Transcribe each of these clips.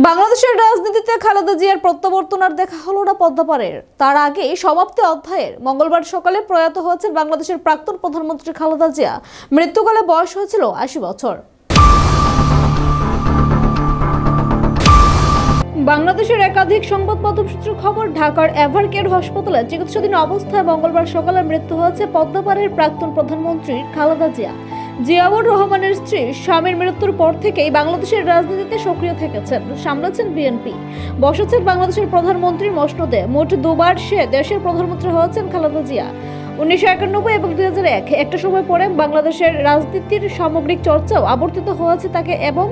বাংলাদেশের রাজনীতিতে খালেদা জিয়ার প্রত্যাবর্তন আর দেখা হলো না পদ্মাপাড়ের। তার আগে সমাপ্তি অধ্যায়ের মঙ্গলবার সকালে প্রয়াত হয়েছেন বাংলাদেশের প্রাক্তন প্রধানমন্ত্রী খালেদা জিয়া। মৃত্যুকালে বয়স হয়েছিল আশি বছর। বাংলাদেশের একাধিক সংবাদ সূত্রে খবর, ঢাকার এভারকেয়ার হাসপাতালে চিকিৎসাধীন অবস্থায় মঙ্গলবার সকালে মৃত্যু হয়েছে পদ্মাপাড়ের প্রাক্তন প্রধানমন্ত্রী খালেদা জিয়া। জিয়াউর রহমানের স্ত্রী স্বামীর মৃত্যুর পর থেকেই বাংলাদেশের রাজনীতিতে সক্রিয় থেকেছেন, সামলাচ্ছেন বিএনপি। বসেছেন বাংলাদেশের প্রধানমন্ত্রীর মসনদে। মোট দুবার সে দেশের প্রধানমন্ত্রী হয়েছেন খালেদা জিয়া। উনিশশো একানব্বই এবং দুই হাজার এক। একটা সময় পরে বাংলাদেশের রাজনীতির সামগ্রিক চর্চাও আবর্তিত হয়েছে তাকে এবং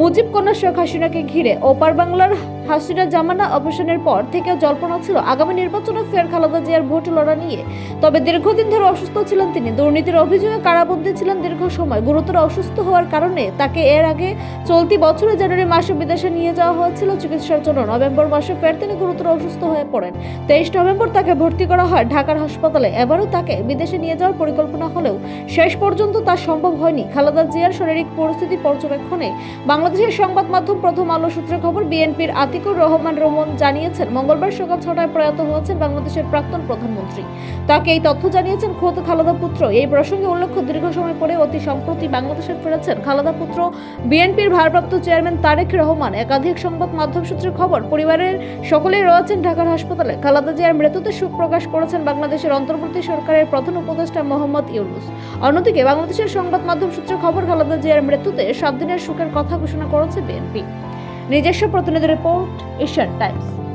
মুজিব কন্যা শেখ হাসিনাকে ঘিরে। ওপার বাংলার হাসিনা জামানা অবসানের পর থেকে জল্পনা ছিল আগামী নির্বাচনে ফের খালেদা জিয়ার ভোট লড়া নিয়ে। তবে দীর্ঘদিন ধরে অসুস্থ ছিলেন তিনি। দুর্নীতির অভিযোগে কারাবন্দী ছিলেন দীর্ঘ সময়। গুরুতর অসুস্থ হওয়ার কারণে তাকে এর আগে চলতি বছরে জানুয়ারি মাসে বিদেশে নিয়ে যাওয়া হয়েছিল চিকিৎসার জন্য। নভেম্বর মাসে ফের তিনি গুরুতর অসুস্থ হয়ে পড়েন। তেইশ নভেম্বর তাকে ভর্তি করা হয় ঢাকার হাসপাতালে। এবারও তাকে বিদেশে নিয়ে যাওয়ার পরিকল্পনা হলেও শেষ পর্যন্ত তা সম্ভব হয়নি। খালেদা জিয়ার শারীরিক পরিস্থিতি পর্যবেক্ষণে বাংলাদেশের সংবাদ মাধ্যম প্রথম আলো সূত্রে খবর, বিএনপির আতিকুর রহমান রোমন জানিয়েছেন, মঙ্গলবার সকাল ছটায় প্রয়াত হয়েছেন বাংলাদেশের প্রাক্তন প্রধানমন্ত্রী। তাকে এই তথ্য জানিয়েছেন খোদ খালেদা পুত্র। এই প্রসঙ্গে উল্লেখ্য, দীর্ঘ সময় পরে অতি সম্প্রতি বাংলাদেশে ফিরেছেন খালেদা পুত্র। বিএনপির ভারপ্রাপ্ত চেয়ারম্যান তারেক রহমান। একাধিক সংবাদ মাধ্যম সূত্রে খবর, পরিবারের সকলেই রয়েছেন ঢাকার হাসপাতালে। খালেদা জিয়ার মৃত্যুতে শোক প্রকাশ করেছেন বাংলাদেশের অন্তর্বর্তী সরকারের প্রধান উপদেষ্টা মোহাম্মদ ইউনুস। অন্যদিকে বাংলাদেশের সংবাদ মাধ্যম সূত্রে খবর খালেদা জিয়ার মৃত্যুতে সাত দিনের শোকের কথা ঘোষণা করেছে বিএনপি। নিজস্ব প্রতিনিধি রিপোর্ট, এশিয়ান টাইমস।